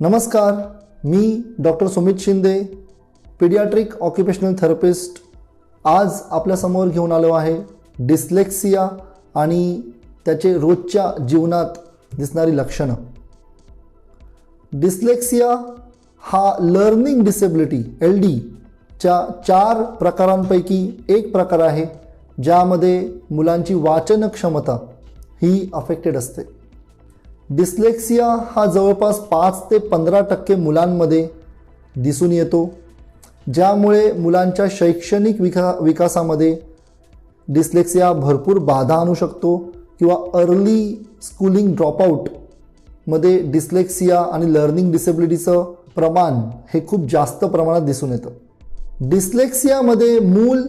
नमस्कार मी doctor Sumit Shinde paediatric occupational therapist. आज आपल्यासमोर घेऊन आलो आहे डिस्लेक्सिया आणि त्याचे रोजच्या जीवनात दिसणारी लक्षणं. डिस्लेक्सिया हा लर्निंग डिसेबिलिटी एल डीच्या चार प्रकारांपैकी एक प्रकार आहे ज्यामध्ये मुलांची वाचन क्षमता ही अफेक्टेड असते. डिस्लेक्सिया हा जवळपास पाच ते पंधरा टक्के मुलांमध्ये दिसून येतो ज्यामुळे मुलांच्या शैक्षणिक विका विकासामध्ये डिस्लेक्सिया भरपूर बाधा आणू शकतो किंवा अर्ली स्कूलिंग ड्रॉपआउटमध्ये डिस्लेक्सिया आणि लर्निंग डिसेबिलिटीचं प्रमाण हे खूप जास्त प्रमाणात दिसून येतं. डिस्लेक्सियामध्ये मूल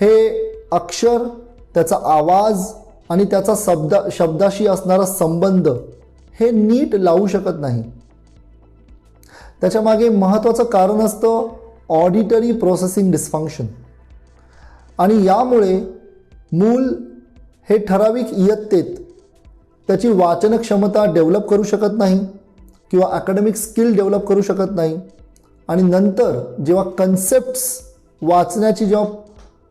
हे अक्षर त्याचा आवाज आणि त्याचा शब्द शब्दाशी असणारा संबंध हे नीट लावू शकत नाही. त्याच्यामागे महत्त्वाचं कारण असतं ऑडिटरी प्रोसेसिंग डिस्फंक्शन आणि यामुळे मूल हे ठराविक इयत्तेत त्याची वाचन क्षमता डेव्हलप करू शकत नाही किंवा अकॅडमिक स्किल डेव्हलप करू शकत नाही. आणि नंतर जेव्हा कन्सेप्ट्स वाचण्याची जेव्हा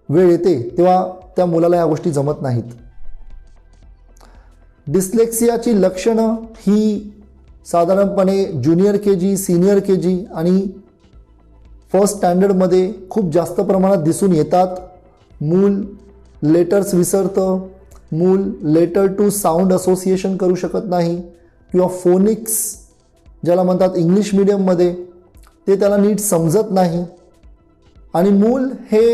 वेळ येते तेव्हा त्या मुलाला या गोष्टी जमत नाहीत. डिस्लेक्सियाची लक्षणं ही साधारणपणे junior K G senior K जी आणि फर्स्ट स्टँडर्डमध्ये खूप जास्त प्रमाणात दिसून येतात. मूल लेटर्स विसरतं. मूल लेटर टू साऊंड असोसिएशन करू शकत नाही. किंवा फोनिक्स ज्याला म्हणतात इंग्लिश मिडियममध्ये ते त्याला नीट समजत नाही. आणि मूल हे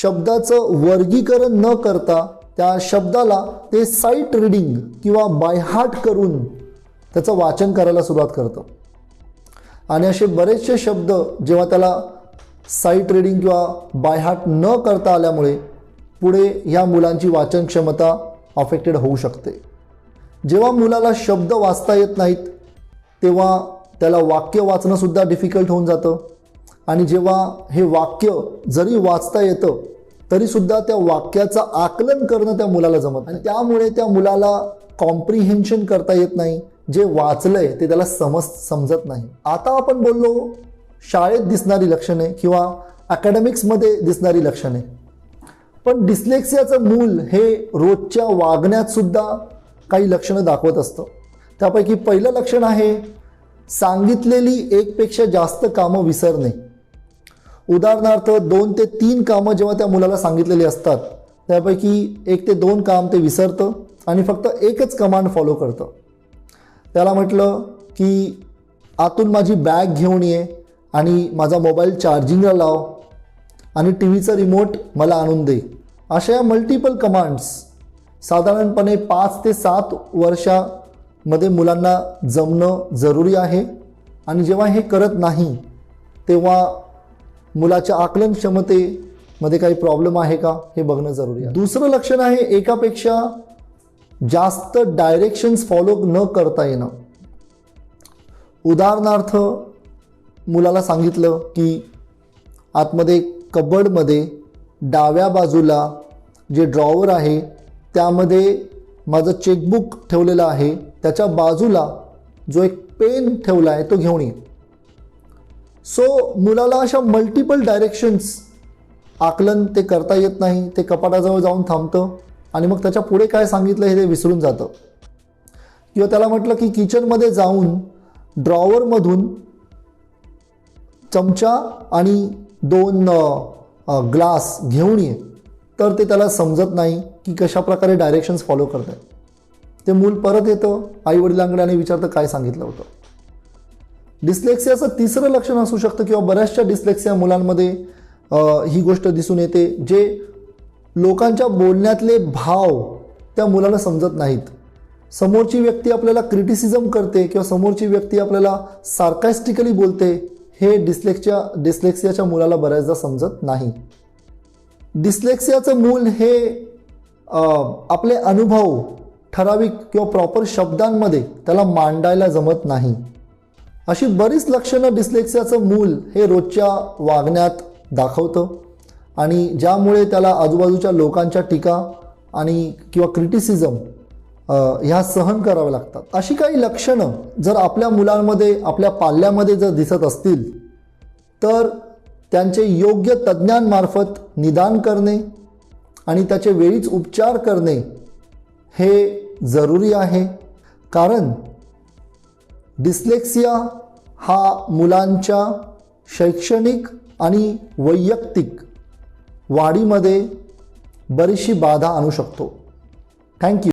शब्दाचं वर्गीकरण न करता त्या शब्दाला ते साईट रिडिंग किंवा बायहार्ट करून त्याचं वाचन करायला सुरुवात करतं. आणि असे बरेचसे शब्द जेव्हा त्याला साईट रिडिंग किंवा बायहार्ट न करता आल्यामुळे पुढे ह्या मुलांची वाचन क्षमता अफेक्टेड होऊ शकते. जेव्हा मुलाला शब्द वाचता येत नाहीत तेव्हा त्याला वाक्य वाचणंसुद्धा डिफिकल्ट होऊन जातं. आणि जेव्हा हे वाक्य जरी वाचता येतं तरीसुद्धा त्या वाक्याचं आकलन करणं त्या मुलाला जमत आणि त्यामुळे त्या मुलाला कॉम्प्रिहेन्शन करता येत नाही. जे वाचलंय ते त्याला समज समजत नाही. आता आपण बोललो शाळेत दिसणारी लक्षणे किंवा अकॅडमिक्समध्ये दिसणारी लक्षणे. पण डिस्लेक्सियाचं मूल हे रोजच्या वागण्यात सुद्धा काही लक्षणं दाखवत असतं. त्यापैकी पहिलं लक्षण आहे सांगितलेली एकपेक्षा जास्त कामं विसरणे. उदाहरणार्थ दोन ते तीन कामं जेव्हा त्या मुलाला सांगितलेली असतात त्यापैकी एक ते दोन काम ते विसरतं आणि फक्त एकच कमांड फॉलो करतं. त्याला म्हटलं की आतून माझी बॅग घेऊन ये आणि माझा मोबाईल चार्जिंगला लाव आणि टी व्हीचा रिमोट मला आणून दे. अशा या मल्टिपल कमांड्स साधारणपणे पाच ते सात वर्षामध्ये मुलांना जमणं जरुरी आहे. आणि जेव्हा हे करत नाही तेव्हा मुलाच्या आकलन क्षमतेमध्ये काही प्रॉब्लेम आहे का? हे बघणं जरुरी आहे. दुसरं लक्षण आहे एकापेक्षा जास्त डायरेक्शन्स फॉलो न करता येणं. उदाहरणार्थ मुलाला सांगितलं की आतमध्ये कबडमध्ये डाव्या बाजूला जे ड्रॉवर आहे त्यामध्ये माझं चेकबुक ठेवलेलं आहे त्याच्या बाजूला जो एक पेन ठेवला आहे तो घेऊन ये. सो मुलाला अशा मल्टिपल डायरेक्शन्स आकलन ते करता येत नाही ते कपाटाजवळ जाऊन थांबतं आणि मग त्याच्या पुढे काय सांगितलं हे ते विसरून जातं. किंवा त्याला म्हटलं की किचनमध्ये जाऊन ड्रॉवरमधून चमचा आणि दोन ग्लास घेऊन ये. तर ते त्याला समजत नाही की कशाप्रकारे डायरेक्शन्स फॉलो करत आहे ते मूल परत येतं आईवडिलांकडे आणि विचारतं काय सांगितलं होतं. डिस्लेक्सियाचं तिसरं लक्षण असू शकतं किंवा बऱ्याचशा डिस्लेक्सिया मुलांमध्ये ही गोष्ट दिसून येते जे लोकांच्या बोलण्यातले भाव त्या मुलाला समजत नाहीत. समोरची व्यक्ती आपल्याला क्रिटिसिझम करते किंवा समोरची व्यक्ती आपल्याला सार्कास्टिकली बोलते हे डिस्लेक्सिया डिस्लेक्सियाच्या मुलाला बऱ्याचदा समजत नाही. डिस्लेक्सियाचं मूल हे आपले अनुभव ठराविक किंवा प्रॉपर शब्दांमध्ये त्याला मांडायला जमत नाही. अशी बरीच लक्षणं डिस्लेक्सियाचं मूल हे रोजच्या वागण्यात दाखवतं. आणि ज्यामुळे त्याला आजूबाजूच्या लोकांच्या टीका आणि किंवा क्रिटिसिझम ह्या सहन कराव्या लागतात. अशी काही लक्षणं जर आपल्या मुलांमध्ये आपल्या पाल्यामध्ये जर दिसत असतील तर त्यांचे योग्य तज्ज्ञांमार्फत निदान करणे आणि त्याचे वेळीच उपचार करणे हे जरुरी आहे. कारण डिस्लेक्सिया हा मुलांच्या शैक्षणिक आणि वैयक्तिक वाढीमध्ये बरीचशी बाधा आणू शकतो. थँक्यू.